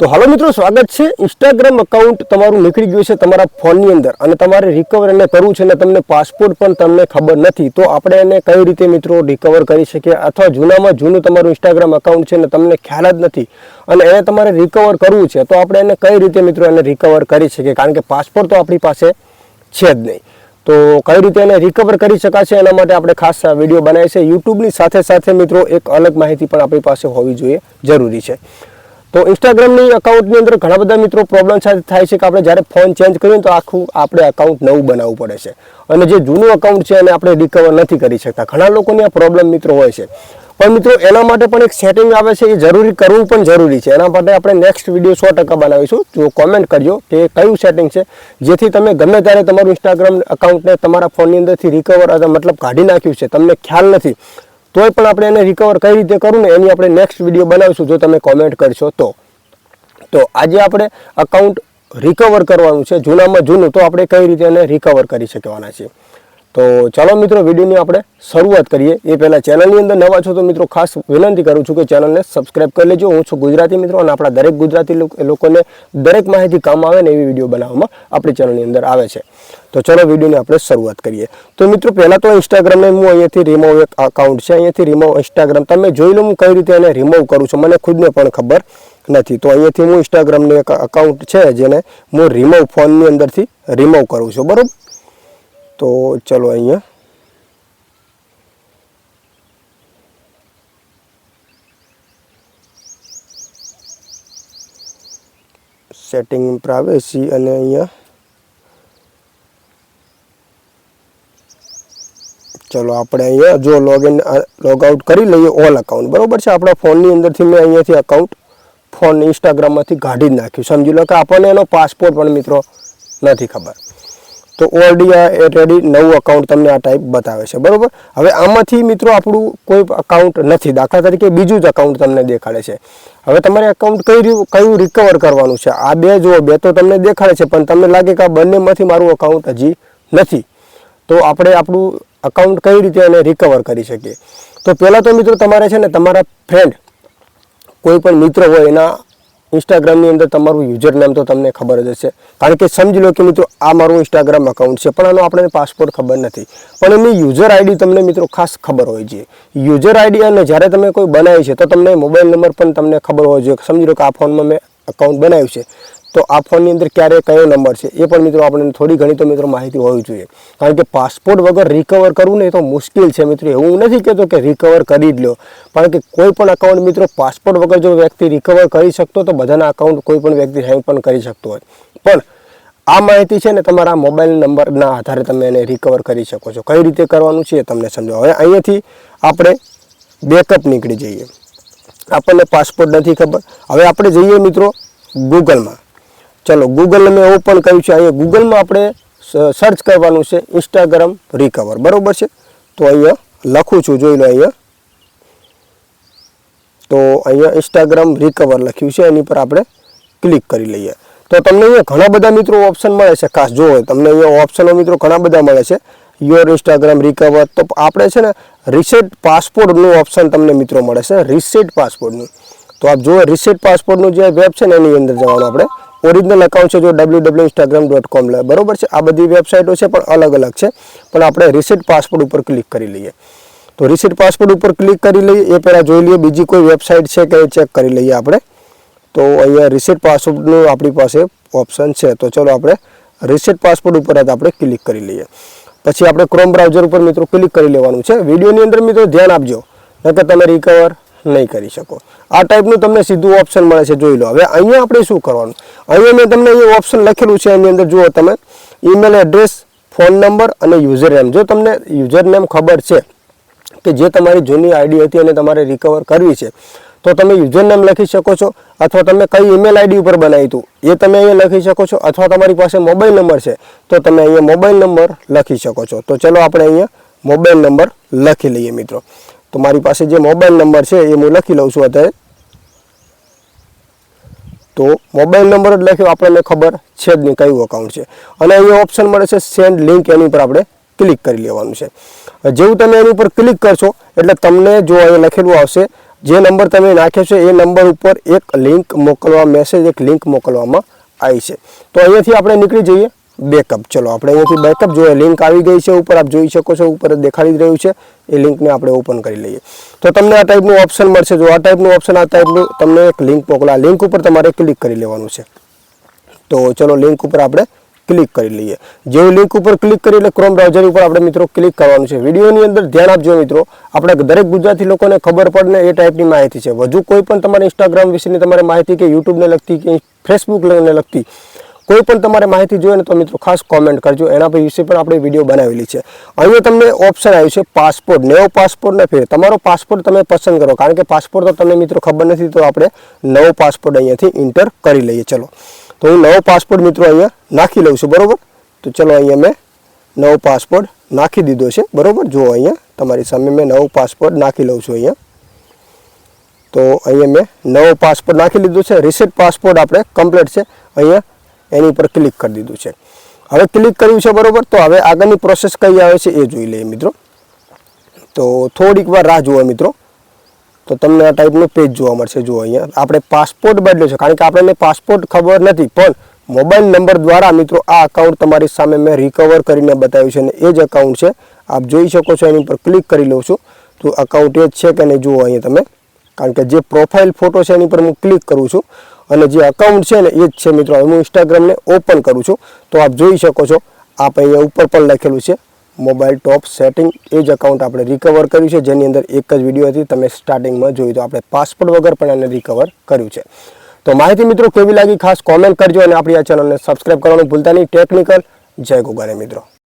તો હાલો મિત્રો, સ્વાગત છે. ઇન્સ્ટાગ્રામ અકાઉન્ટ તમારું નીકળી ગયું છે તમારા ફોનની અંદર અને તમારે રિકવર એને કરવું છે અને તમને પાસપોર્ટ પણ તમને ખબર નથી. તો આપણે એને કઈ રીતે મિત્રો રિકવર કરી શકીએ? અથવા જૂનામાં જૂનું તમારું ઇન્સ્ટાગ્રામ અકાઉન્ટ છે અને તમને ખ્યાલ જ નથી. અને એને તમારે રિકવર કરવું છે, તો આપણે એને કઈ રીતે મિત્રો એને રિકવર કરી શકીએ? કારણ કે પાસપોર્ટ તો આપણી પાસે છે જ નહીં. તો કઈ રીતે એને રિકવર કરી શકાશે એના માટે આપણે ખાસ વીડિયો બનાવી છે યુટ્યુબની સાથે સાથે મિત્રો એક અલગ માહિતી પણ આપણી પાસે હોવી જોઈએ, જરૂરી છે. તો ઇન્સ્ટાગ્રામની અકાઉન્ટની અંદર ઘણા બધા મિત્રો પ્રોબ્લેમ થાય છે કે આપણે જ્યારે ફોન ચેન્જ કરીએ તો આખું આપણે અકાઉન્ટ નવું બનાવવું પડે છે. અને જે જૂનું અકાઉન્ટ છે એને આપણે રિકવર નથી કરી શકતા. ઘણા લોકોને આ પ્રોબ્લેમ મિત્રો હોય છે. પણ મિત્રો એના માટે પણ એક સેટિંગ આવે છે એ જરૂરી કરવું પણ જરૂરી છે. એના માટે આપણે નેક્સ્ટ વીડિયો સો ટકા બનાવીશું. જો કોમેન્ટ કરજો કે કયું સેટિંગ છે, જેથી તમે ગમે ત્યારે તમારું ઇન્સ્ટાગ્રામ અકાઉન્ટને તમારા ફોનની અંદરથી રિકવર મતલબ કાઢી નાખ્યું છે. તમને ખ્યાલ નથી. તોય પણ આપણે એને રિકવર કઈ રીતે કરવું ને એની આપણે નેક્સ્ટ વીડિયો બનાવીશું, જો તમે કોમેન્ટ કરશો તો. તો આજે આપણે અકાઉન્ટ રિકવર કરવાનું છે, જૂનામાં જૂનું, તો આપણે કઈ રીતે એને રિકવર કરી શકવાના છીએ. તો ચાલો મિત્રો વિડીયોની આપણે શરૂઆત કરીએ. એ પહેલાં ચેનલની અંદર નવા છો તો મિત્રો ખાસ વિનંતી કરું છું કે ચેનલને સબસ્ક્રાઇબ કરી લેજો. હું છું ગુજરાતી મિત્રો અને આપણા દરેક ગુજરાતી લોકોને દરેક માહિતી કામ આવે ને એવી વીડિયો બનાવવામાં આપણી ચેનલની અંદર આવે છે. તો ચલો વિડીયોની આપણે શરૂઆત કરીએ. તો મિત્રો પહેલાં તો ઇન્સ્ટાગ્રામને હું અહીંયાથી રિમૂવ એક અકાઉન્ટ છે. અહીંયાથી રિમૂવ ઇન્સ્ટાગ્રામ તમે જોઈ લો હું કઈ રીતે એને રિમૂવ કરું છું. મને ખુદને પણ ખબર નથી. તો અહીંયાથી હું ઇન્સ્ટાગ્રામનું એક અકાઉન્ટ છે જેને હું રિમૂવ ફોનની અંદરથી રિમૂવ કરું છું. બરાબર? તો ચલો અહીંયા. સેટિંગ પ્રાઇવેસી અને અહીંયા. ચલો, આપણે અહીંયા જો લોગિન લોગ આઉટ કરી લઈએ ઓલ અકાઉન્ટ બરાબર છે? આપણા ફોનની અંદરથી મેં અહીંયાથી અકાઉન્ટ ફોન ઇન્સ્ટાગ્રામમાંથી કાઢી જ નાખ્યું. સમજી લો કે આપણને એનો પાસપોર્ટ પણ મિત્રો નથી ખબર. તો ઓલરેડી આ રેડી નવું અકાઉન્ટ તમને આ ટાઈપ બતાવે છે. બરાબર? હવે આમાંથી મિત્રો આપણું કોઈ અકાઉન્ટ નથી. દાખલા તરીકે બીજું જ અકાઉન્ટ તમને દેખાડે છે. હવે તમારે અકાઉન્ટ કઈ કયું રિકવર કરવાનું છે? આ બે જુઓ, બે તો તમને દેખાડે છે, પણ તમને લાગે કે આ બંનેમાંથી મારું અકાઉન્ટ હજી નથી. તો આપણે આપણું અકાઉન્ટ કઈ રીતે એને રિકવર કરી શકીએ? તો પહેલાં તો મિત્રો તમારે છે ને, તમારા ફ્રેન્ડ કોઈ પણ મિત્ર હોય એના ઇન્સ્ટાગ્રામની અંદર તમારું યુઝર નામ તો તમને ખબર જ હશે. કારણ કે સમજી લો કે મિત્રો, આ મારું ઇન્સ્ટાગ્રામ અકાઉન્ટ છે, પણ આનો આપણને પાસપોર્ટ ખબર નથી. પણ એની યુઝર આઈડી તમને મિત્રો ખાસ ખબર હોય છે. યુઝર આઈડી અને જ્યારે તમે કોઈ બનાવી છે, તો તમને મોબાઈલ નંબર પણ તમને ખબર હોવો જોઈએ. સમજી લો કે આ ફોનમાં મેં અકાઉન્ટ બનાવ્યું છે. તો આ ફોનની અંદર ક્યારે કયો નંબર છે એ પણ મિત્રો આપણને થોડી ઘણી તો મિત્રો માહિતી હોવી જોઈએ. કારણ કે પાસપોર્ટ વગર રિકવર કરવું ને તો મુશ્કેલ છે મિત્રો. એવું નથી કહેતો કે રિકવર કરી જ લો. કારણ કે કોઈ પણ અકાઉન્ટ મિત્રો પાસપોર્ટ વગર જો વ્યક્તિ રિકવર કરી શકતો તો બધાના અકાઉન્ટ કોઈ પણ વ્યક્તિ હેંગ પણ કરી શકતો હોય. પણ આ માહિતી છે ને તમારા મોબાઈલ નંબરના આધારે તમે એને રિકવર કરી શકો છો. કઈ રીતે કરવાનું છે એ તમને સમજાવો. હવે અહીંયાથી આપણે બેકઅપ નીકળી જઈએ. આપણને પાસપોર્ટ નથી ખબર. હવે આપણે જઈએ મિત્રો ગૂગલમાં ચલો ગૂગલ મેં ઓપન કર્યું છે. અહીંયા ગૂગલમાં આપણે સર્ચ કરવાનું છે ઇન્સ્ટાગ્રામ રિકવર બરોબર છે? તો અહીંયા લખું છું, જોઈ લો અહીંયા. તો અહીંયા ઇન્સ્ટાગ્રામ રિકવર લખ્યું છે. એની પર આપણે ક્લિક કરી લઈએ. તો તમને અહીંયા ઘણા બધા મિત્રો ઓપ્શન મળે છે. ખાસ જો તમને અહીંયા ઓપ્શનો મિત્રો ઘણા બધા મળે છે. યોર ઇન્સ્ટાગ્રામ રિકવર તો આપણે છે ને રિસેટ પાસપોર્ટનું ઓપ્શન તમને મિત્રો મળે છે. રિસેટ પાસપોર્ટનું તો આપ જુઓ રિસેટ પાસપોર્ટનું જે વેબ છે ને, એની અંદર જવાનું આપણે ઓરિજિનલ અકાઉન્ટ છે જો W W Instagram dot com બરાબર છે? આ બધી વેબસાઇટો છે પણ અલગ અલગ છે. પણ આપણે રિસેટ પાસપોર્ટ ઉપર ક્લિક કરી લઈએ. તો રિસીટ પાસપોર્ટ ઉપર ક્લિક કરી લઈએ. એ પહેલાં જોઈ લઈએ. બીજી કોઈ વેબસાઇટ છે કે ચેક કરી લઈએ આપણે. તો અહીંયા રિસીટ પાસપોર્ટનું આપણી પાસે ઓપ્શન છે. તો ચલો આપણે રિસીટ પાસપોર્ટ ઉપર આપણે ક્લિક કરી લઈએ. પછી આપણે ક્રોમ બ્રાઉઝર ઉપર મિત્રો ક્લિક કરી લેવાનું છે. વિડીયોની અંદર મિત્રો ધ્યાન આપજો. નકર તમે રિકવર નહીં કરી શકો. આ ટાઈપનું તમને સીધું ઓપ્શન મળે છે, જોઈ લો. હવે અહીંયા આપણે શું કરવાનું? અહીંયા મેં તમને અહીંયા ઓપ્શન લખેલું છે, એની અંદર જુઓ તમે. ઈમેલ એડ્રેસ ફોન નંબર અને યુઝર નેમ જો તમને યુઝર નેમ ખબર છે કે જે તમારી જૂની આઈડી હતી અને તમારે રિકવર કરવી છે, તો તમે યુઝર નેમ લખી શકો છો અથવા તમે કઈ ઈમેલ આઈડી ઉપર બનાવ્યું હતું, એ તમે અહીંયા લખી શકો છો અથવા તમારી પાસે મોબાઈલ નંબર છે, તો તમે અહીંયા મોબાઈલ નંબર લખી શકો છો. તો ચલો આપણે અહીંયા મોબાઈલ નંબર લખી લઈએ મિત્રો. તો મારી પાસે જે મોબાઈલ નંબર છે, એ હું લખી લઉં છું અત્યારે. તો મોબાઈલ નંબર જ લખ્યો, આપણને ખબર છે જ નહીં કયું અકાઉન્ટ છે. અને અહીંયા ઓપ્શન મળે છે સેન્ડ લિંક એની ઉપર આપણે ક્લિક કરી લેવાનું છે. જેવું તમે એની ઉપર ક્લિક કરશો, એટલે તમને જો અહીંયા લખેલું આવશે, જે નંબર તમે નાખ્યો છે, એ નંબર ઉપર એક લિંક મોકલવા મેસેજ એક લિંક મોકલવામાં આવી છે. તો અહીંયાથી આપણે નીકળી જઈએ. બેકઅપ ચલો, આપણે અહીંયાથી બેકઅપ જોઈએ. લિંક આવી ગઈ છે ઉપર, આપ જોઈ શકો છો, ઉપર દેખાડી રહ્યું છે. એ લિંકને આપણે ઓપન કરી લઈએ. તો તમને આ ટાઈપનું ઓપ્શન મળશે. જો આ ટાઈપનું ઓપ્શન આ ટાઈપનું તમને એક લિંક મોકલા. લિંક ઉપર તમારે ક્લિક કરી લેવાનું છે. તો ચલો લિંક ઉપર આપણે ક્લિક કરી લઈએ. જેવું લિંક ઉપર ક્લિક કરી એટલે ક્રોમ બ્રાઉઝર ઉપર આપણે મિત્રો ક્લિક કરવાનું છે. વિડીયોની અંદર ધ્યાન આપજો મિત્રો. આપણે દરેક ગુજરાતી લોકોને ખબર પડે ને એ ટાઈપની માહિતી છે. વધુ કોઈ પણ તમારે ઇન્સ્ટાગ્રામ વિશેની તમારે માહિતી કે યુટ્યુબને લગતી કે ફેસબુકને લગતી કોઈ પણ તમારે માહિતી જોઈએ તો મિત્રો ખાસ કોમેન્ટ કરજો. એના વિશે પણ આપણે વીડિયો બનાવેલી છે. અહીંયા તમને ઓપ્શન આવ્યું છે પાસપોર્ટ નવો પાસપોર્ટ ને ફેર. તમારો પાસપોર્ટ તમે પસંદ કરો. કારણ કે પાસપોર્ટ તો તમને મિત્રો ખબર નથી તો આપણે નવો પાસપોર્ટ અહીંયાથી ઇન્ટર કરી લઈએ. ચલો. તો હું નવો પાસપોર્ટ મિત્રો અહીંયા નાખી લઉં છું. બરાબર? તો ચલો અહીંયા મેં નવો પાસપોર્ટ નાખી દીધો છે. બરોબર? જુઓ અહીંયા તમારી સામે મેં નવો પાસપોર્ટ નાખી લઉં છું અહીંયા. તો અહીંયા મેં નવો પાસપોર્ટ નાખી લીધો છે. રિસેટ પાસપોર્ટ આપણે કમ્પ્લીટ છે. અહીંયા એની ઉપર ક્લિક કરી દીધું છે. હવે ક્લિક કર્યું છે બરાબર? તો હવે આગળની પ્રોસેસ કઈ આવે છે એ જોઈ લઈએ મિત્રો. તો થોડીક વાર રાહ જુઓ મિત્રો. તો તમને આ ટાઈપનું પેજ જોવા મળશે. જુઓ અહીંયા. આપણે પાસપોર્ટ બદલ્યો છે. કારણ કે આપણને પાસપોર્ટ ખબર નથી. પણ મોબાઈલ નંબર દ્વારા મિત્રો આ અકાઉન્ટ તમારી સામે મેં રિકવર કરીને બતાવ્યું છે અને એ જ અકાઉન્ટ છે. આપ જોઈ શકો છો એની ઉપર ક્લિક કરી લઉં છું. તો અકાઉન્ટ એ જ છે કે નહીં? જુઓ અહીંયા તમે. કારણ કે જે પ્રોફાઇલ ફોટો છે એની પર હું ક્લિક કરું છું અને જે અકાઉન્ટ છે ને એ જ છે મિત્રો, હું ઇન્સ્ટાગ્રામને ઓપન કરું છું. તો આપ જોઈ શકો છો, આપ અહીંયા ઉપર પણ લખેલું છે મોબાઈલ ટોપ સેટિંગ એ જ અકાઉન્ટ આપણે રિકવર કર્યું છે. જેની અંદર એક જ વીડિયો હતી, તમે સ્ટાર્ટિંગમાં જોયું તો આપણે પાસપોર્ટ વગર પણ એને રિકવર કર્યું છે. તો માહિતી મિત્રો કેવી લાગી? ખાસ કોમેન્ટ કરજો અને આપણી આ ચેનલને સબસ્ક્રાઈબ કરવાનું ભૂલતા નહીં. ટેકનિકલ જય ગુગારે મિત્રો.